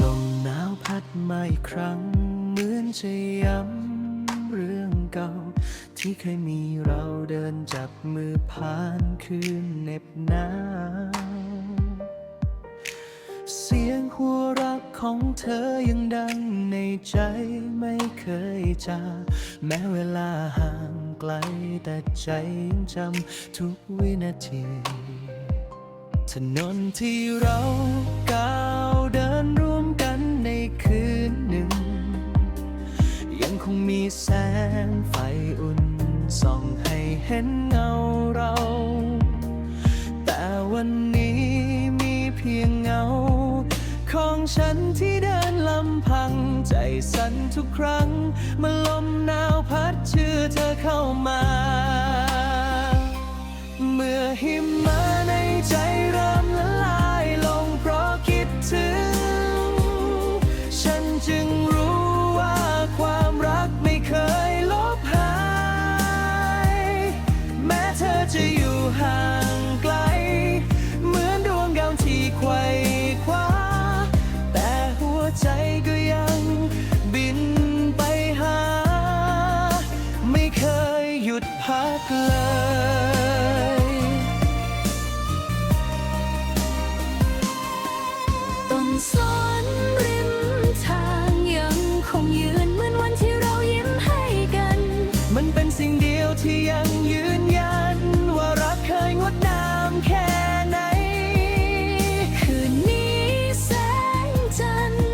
ลมหนาวพัดมาอีกครั้ง เหมือนจะย้ำเรื่องเก่า ที่เคยมีเราเดินจับมือผ่านคืนเหน็บหนาวเสียงหัวรักของเธอยังดังในใจไม่เคยจางแม้เวลาห่างไกลแต่ใจยังจำทุกวินาที ถนนที่เราก้าว แสงไฟอุ่นส่องให้เห็นเงาเรา แต่วันนี้มีเพียงเงา ของฉันที่เดินลำพัง ใจสั่นทุกครั้งเมื่อลมหนาวพัดชื่อเธอเข้ามา เมื่อหิมะ เลยต้นสนริมทางยังคงยืนเหมือนวันที่เรายิ้มให้กัน มันเป็นสิ่งเดียวที่ยังยืนยัน ว่ารักเคยงดงามแค่ไหน คืนนี้แสงจันทร์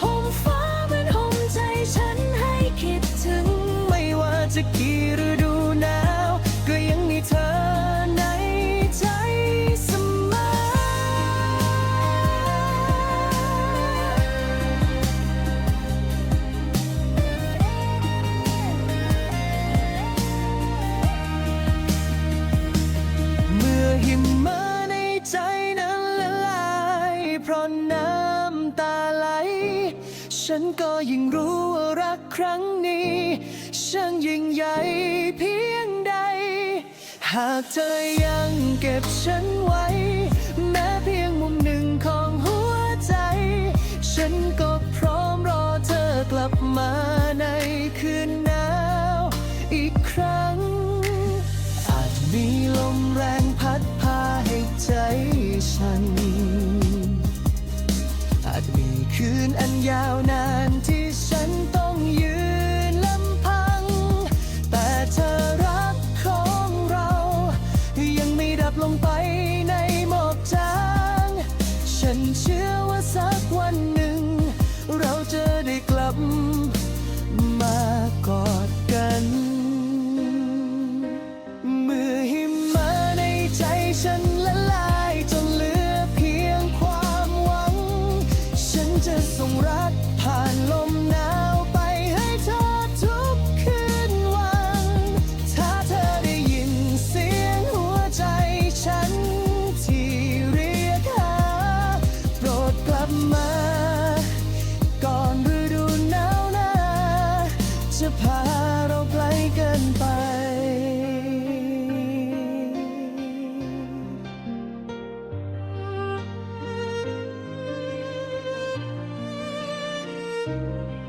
ห่มฟ้าเหมือนห่มใจฉันให้คิดถึง ไม่ว่าจะกี่ฤดูหน ฉันก็ยิ่งรู้ว่ารักครั้งนี้ ช่างยิ่งใหญ่เพียงใด หากเธอยังเก็บฉันไว้ แม้เพียงมุมหนึ่งของหัวใจ ฉันก็พร้อมรอเธอกลับมาในคืนหนาวอีกครั้งอาจมี คืนอันยาวนานที่ฉันต้องยืนลำพัง แต่เธอรักของเรา ยังไม่ดับลงไปในหมอกจาง ฉันเชื่อว่าสักวันหนึ่ง เราจะได้กลับมากอดกันเมื่อหิมะในใจฉัน จะส่งรักผ่านลม Música